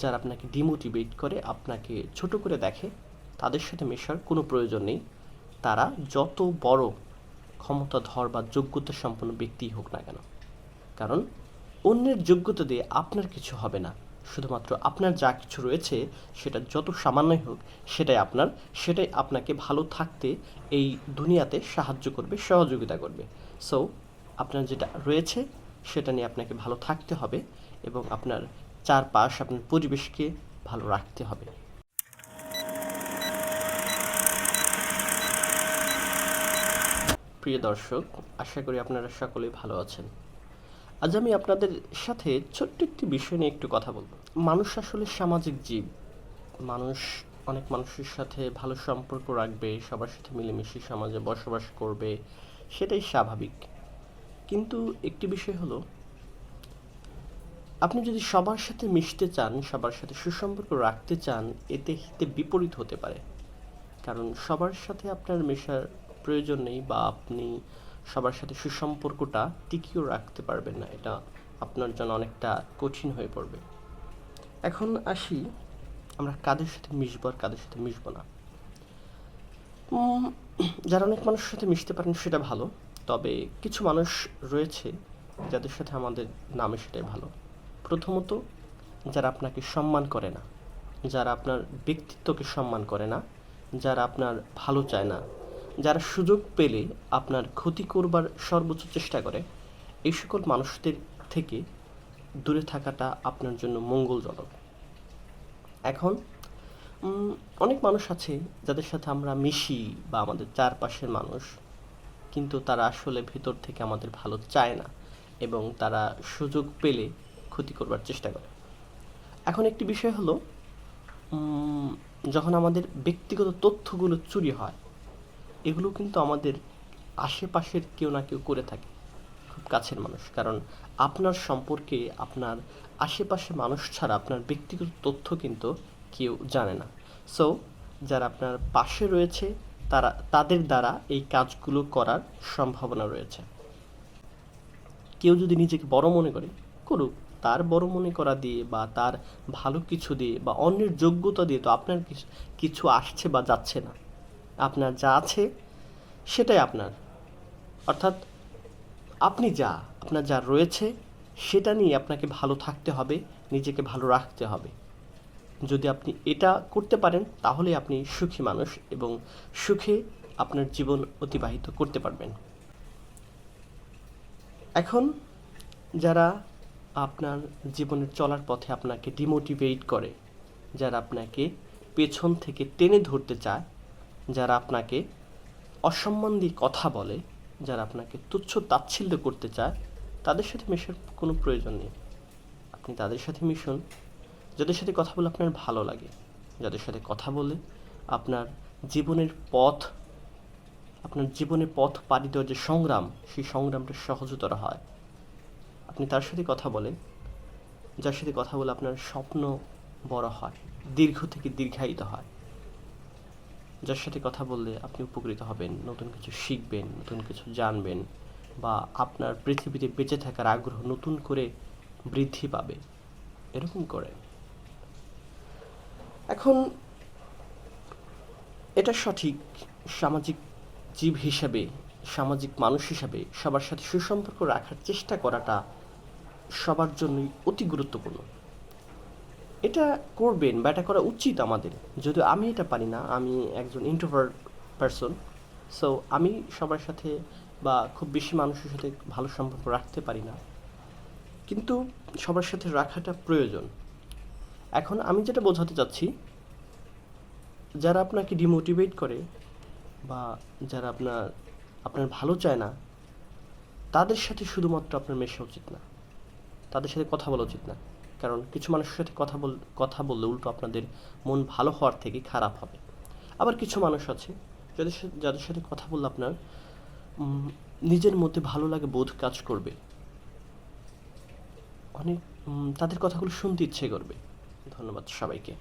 যারা আপনাকে ডিমোটিভেট করে, আপনাকে ছোট করে দেখে, তাদের সাথে মেশার কোনো প্রয়োজন নেই। তারা যত বড় ক্ষমতাধর বা যোগ্যতা সম্পন্ন ব্যক্তিই হোক না কেন, কারণ অন্যের যোগ্যতা দিয়ে আপনার কিছু হবে না। শুধুমাত্র আপনার যা কিছু রয়েছে, সেটা যত সামান্যই হোক, সেটাই আপনার, সেটাই আপনাকে ভালো থাকতে এই দুনিয়াতে সাহায্য করবে, সহযোগিতা করবে। সো আপনার যেটা রয়েছে, সেটা নিয়ে আপনাকে ভালো থাকতে হবে এবং আপনার চারপাশ আপনার পরিবেশকে ভালো রাখতে হবে। প্রিয় দর্শক, আশা করি আপনারা সকলেই ভালো আছেন। আজ আমি আপনাদের সাথে ছোট্ট একটি বিষয় নিয়ে একটু কথা বলব। মানুষ আসলে সামাজিক জীব। মানুষ অনেক মানুষের সাথে ভালো সম্পর্ক রাখবে, সবার সাথে মিলেমিশে সমাজে বসবাস করবে, সেটাই স্বাভাবিক। কিন্তু একটি বিষয় হলো আপনি যদি সবার সাথে মিশতে চান, সবার সাথে সুসম্পর্ক রাখতে চান, এতে হিতে বিপরীত হতে পারে। কারণ সবার সাথে আপনার মেশার প্রয়োজন নেই বা আপনি সবার সাথে সুসম্পর্কটা টিকিয়েও রাখতে পারবেন না। এটা আপনার জন্য অনেকটা কঠিন হয়ে পড়বে। এখন আসি, আমরা কাদের সাথে মিশবো আর কাদের সাথে মিশবো না। যারা অনেক মানুষের সাথে মিশতে পারেন সেটা ভালো, তবে কিছু মানুষ রয়েছে যাদের সাথে আমাদের নামে সেটাই ভালো। প্রথমত, যারা আপনাকে সম্মান করে না, যারা আপনার ব্যক্তিত্বকে সম্মান করে না, যারা আপনার ভালো চায় না, যারা সুযোগ পেলে আপনার ক্ষতি করবার সর্বোচ্চ চেষ্টা করে, এই সকল মানুষদের থেকে দূরে থাকাটা আপনার জন্য মঙ্গলজনক। এখন অনেক মানুষ আছে যাদের সাথে আমরা মিশি বা আমাদের চারপাশের মানুষ, কিন্তু তারা আসলে ভেতর থেকে আমাদের ভালো চায় না এবং তারা সুযোগ পেলে ক্ষতি করবার চেষ্টা করে। এখন একটি বিষয় হলো যখন আমাদের ব্যক্তিগত তথ্যগুলো চুরি হয়, এগুলো কিন্তু আমাদের আশেপাশের কেউ না কেউ করে থাকে, খুব কাছের মানুষ। কারণ আপনার সম্পর্কে, আপনার আশেপাশে মানুষ ছাড়া আপনার ব্যক্তিগত তথ্য কিন্তু কেউ জানে না। সো যারা আপনার পাশে রয়েছে, তারা, তাদের দ্বারা এই কাজগুলো করার সম্ভাবনা রয়েছে। কেউ যদি নিজেকে বড় মনে করে, করুক। তার বড় মনে করা দিয়ে বা তার ভালো কিছু দিয়ে বা অন্যের যোগ্যতা দিয়ে তো আপনার কিছু আসছে বা যাচ্ছে না। আপনার যা আছে, সেটাই আপনার। অর্থাৎ আপনি যা, আপনার যা রয়েছে, সেটা নিয়ে আপনাকে ভালো থাকতে হবে, নিজেকে ভালো রাখতে হবে। যদি আপনি এটা করতে পারেন, তাহলে আপনি সুখী মানুষ এবং সুখে আপনার জীবন অতিবাহিত করতে পারবেন। এখন যারা আপনার জীবনের চলার পথে আপনাকে ডিমোটিভেট করে, যারা আপনাকে পেছন থেকে টেনে ধরতে চায়, যারা আপনাকে অসম্মান দিয়ে কথা বলে, যারা আপনাকে তুচ্ছ তাচ্ছিল্য করতে চায়, তাদের সাথে মেশার কোনো প্রয়োজন নেই। আপনি তাদের সাথে মিশুন, যাদের সাথে কথা বলে আপনার ভালো লাগে, যাদের সাথে কথা বলে আপনার জীবনের পথ, আপনার জীবনের পথ পাড়ি দেওয়ার যে সংগ্রাম, সেই সংগ্রামটা সহজতর হয়। আপনি তার সাথে কথা বলেন, যার সাথে কথা বলে আপনার স্বপ্ন বড় হয়, দীর্ঘ থেকে দীর্ঘায়িত হয়। যার সাথে কথা বললে আপনি উপকৃত হবেন, নতুন কিছু শিখবেন, নতুন কিছু জানবেন বা আপনার পৃথিবীতে বেঁচে থাকার আগ্রহ নতুন করে বৃদ্ধি পাবে। এরকম করে এখন এটা সঠিক সামাজিক জীব হিসাবে, সামাজিক মানুষ হিসাবে সবার সাথে সুসম্পর্ক রাখার চেষ্টা করাটা সবার জন্যই অতি গুরুত্বপূর্ণ। এটা করবেন বা এটা করা উচিত আমাদের। যদিও আমি এটা পারি না, আমি একজন ইন্ট্রোভার্ট পারসন সো আমি সবার সাথে বা খুব বেশি মানুষের সাথে ভালো সম্পর্ক রাখতে পারি না। কিন্তু সবার সাথে রাখাটা প্রয়োজন। এখন আমি যেটা বোঝাতে চাচ্ছি, যারা আপনাকে ডিমোটিভেট করে বা যারা আপনার আপনার ভালো চায় না, তাদের সাথে শুধুমাত্র আপনার মেশা উচিত না। তাদের সাথে কথা বলা উচিত না। কারণ কিছু মানুষের সাথে কথা বল, কথা বললে উল্টো আপনাদের মন ভালো হওয়ার থেকে খারাপ হবে। আবার কিছু মানুষ আছে, যাদের সাথে যাদের সাথে কথা বললে আপনার নিজের মধ্যে ভালো লাগে বোধ কাজ করবে। অনেক তাদের কথাগুলো শুনতে ইচ্ছে করবে। ধন্যবাদ সবাইকে।